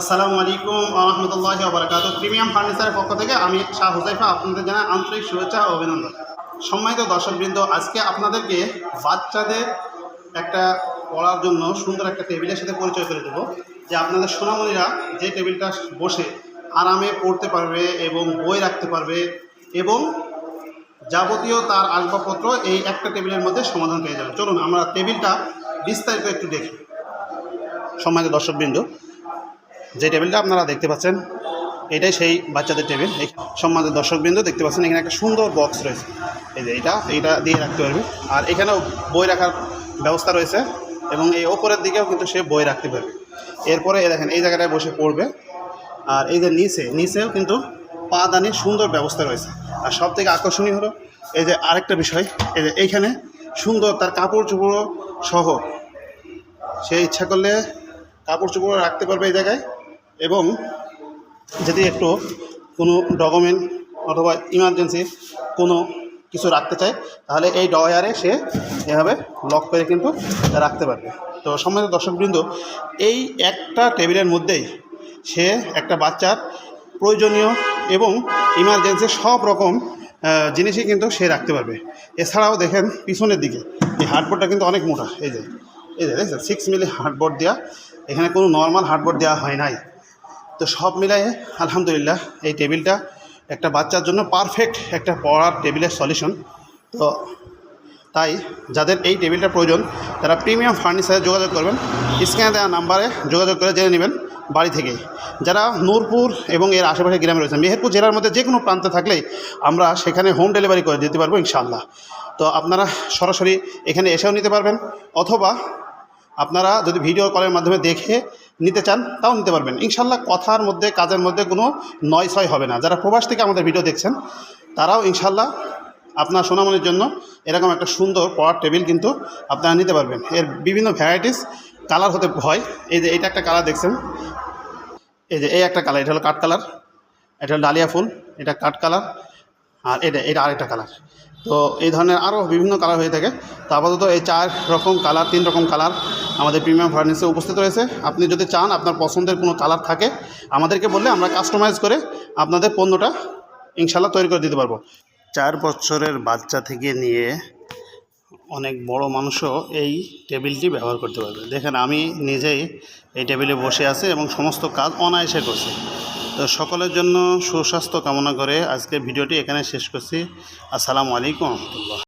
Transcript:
আসসালামু আলাইকুম রহমতুল্লাহ বারকাত প্রিমিয়াম ফার্নিচারের পক্ষ থেকে আমি শাহ হুজাইফা আপনাদের জানাই আন্তরিক শুভেচ্ছা ও অভিনন্দন। সম্মানিত দর্শকবৃন্দ, আজকে আপনাদেরকে বাচ্চাদের একটা পড়ার জন্য সুন্দর একটা টেবিলের সাথে পরিচয় করে দেবো, যে আপনাদের সোনামণিরা যে টেবিলটা বসে আরামে পড়তে পারবে এবং বই রাখতে পারবে এবং যাবতীয় তার আসবাবপত্র এই একটা টেবিলের মধ্যে সমাধান পেয়ে যাবে। চলুন আমরা টেবিলটা বিস্তারিত একটু দেখি। সম্মানিত দর্শকবৃন্দ যে টেবিলটা আপনারা দেখতে পাচ্ছেন, এটাই সেই বাচ্চাদের টেবিল। এই সম্মানিত দর্শকবৃন্দ দেখতে পাচ্ছেন, এখানে একটা সুন্দর বক্স রয়েছে। এই যে এটা, এইটা দিয়ে রাখতে পারবে। আর এখানেও বই রাখার ব্যবস্থা রয়েছে এবং এই ওপরের দিকেও কিন্তু সে বই রাখতে পারবে। এরপরে এ দেখেন, এই জায়গাটায় বসে পড়বে। আর এই যে নিচে, নিচেও কিন্তু পা দানির সুন্দর ব্যবস্থা রয়েছে। আর সব থেকে আকর্ষণীয় হলো, এই যে আরেকটা বিষয়, এই যে এইখানে সুন্দর তার কাপড় চোপড় সহ। সে ইচ্ছা করলে কাপড় চোপড় রাখতে পারবে এই জায়গায়। এবং যদি একটু কোনো ডকুমেন্ট অথবা ইমার্জেন্সি কোনো কিছু রাখতে চায়, তাহলে এই ডয়ারে সে এভাবে লক করে কিন্তু রাখতে পারবে। তো সম্মানিত দর্শকবৃন্দ, এই একটা টেবিলের মধ্যেই সে একটা বাচ্চার প্রয়োজনীয় এবং ইমার্জেন্সি সব রকম জিনিসই কিন্তু সে রাখতে পারবে। এছাড়াও দেখেন পিছনের দিকে, এই হার্ডবোর্ডটা কিন্তু অনেক মোটা, এই যে এই যে দেখছেন সিক্স মিলি হার্ডবোর্ড দেওয়া এখানে কোনো নর্মাল হার্ডবোর্ড দেওয়া হয় নাই। তো সব মিলাই আলহামদুলিল্লাহ এই টেবিলটা একটা বাচ্চার জন্য পারফেক্ট একটা পড়ার টেবিলের সলিউশন তো তাই যাদের এই টেবিলটা প্রয়োজন, তারা প্রিমিয়াম ফার্নিচারে যোগাযোগ করবেন। স্ক্যানে দেওয়া নাম্বারে যোগাযোগ করে জেনে নেবেন বাড়ি থেকে। যারা নূরপুর এবং এর আশেপাশে গ্রামে রয়েছেন, মেহেরপুর জেলার মধ্যে যে কোনো প্রান্তে থাকলেই আমরা সেখানে হোম ডেলিভারি করে দিতে পারব ইনশাআল্লাহ। তো আপনারা সরাসরি এখানে এসেও নিতে পারবেন, অথবা আপনারা যদি ভিডিও কলের মাধ্যমে দেখে নিতে চান, তাও নিতে পারবেন। ইনশাল্লাহ কথার মধ্যে, কাজের মধ্যে কোনো নয় ছয় হবে না। যারা প্রবাস থেকে আমাদের ভিডিও দেখছেন, তারাও ইনশাল্লাহ আপনার সোনামনির জন্য এরকম একটা সুন্দর পড়ার টেবিল কিন্তু আপনারা নিতে পারবেন। এর বিভিন্ন ভ্যারাইটিস কালার হতে হয়। এই যে এটা একটা কালার দেখছেন। এই যে এই একটা কালার এটা হলো কাঠ কালার এটা হলো ডালিয়া ফুল, এটা কাঠ কালার আর এটা এটা আরেকটা কালার তো এই ধরনের আরও বিভিন্ন কালার হয়ে থাকে। তো আপাতত এই চার রকম কালার তিন রকম কালার আমাদের প্রিমিয়াম ফার্নিচারে উপস্থিত রয়েছে। আপনি যদি চান, আপনার পছন্দের কোনো কালার থাকে, আমাদেরকে বললে আমরা কাস্টমাইজ করে আপনাদের পণ্যটা ইনশাল্লাহ তৈরি করে দিতে পারব। চার বছরের বাচ্চা থেকে নিয়ে অনেক বড় মানুষও এই টেবিলটি ব্যবহার করতে পারবে। দেখেন, আমি নিজেই এই টেবিলে বসে আছি এবং সমস্ত কাজ অনায়াসে করছি। তো সকলের জন্য সুস্বাস্থ্য কামনা করে আজকে ভিডিওটি এখানে শেষ করছি। আসসালামু আলাইকুম।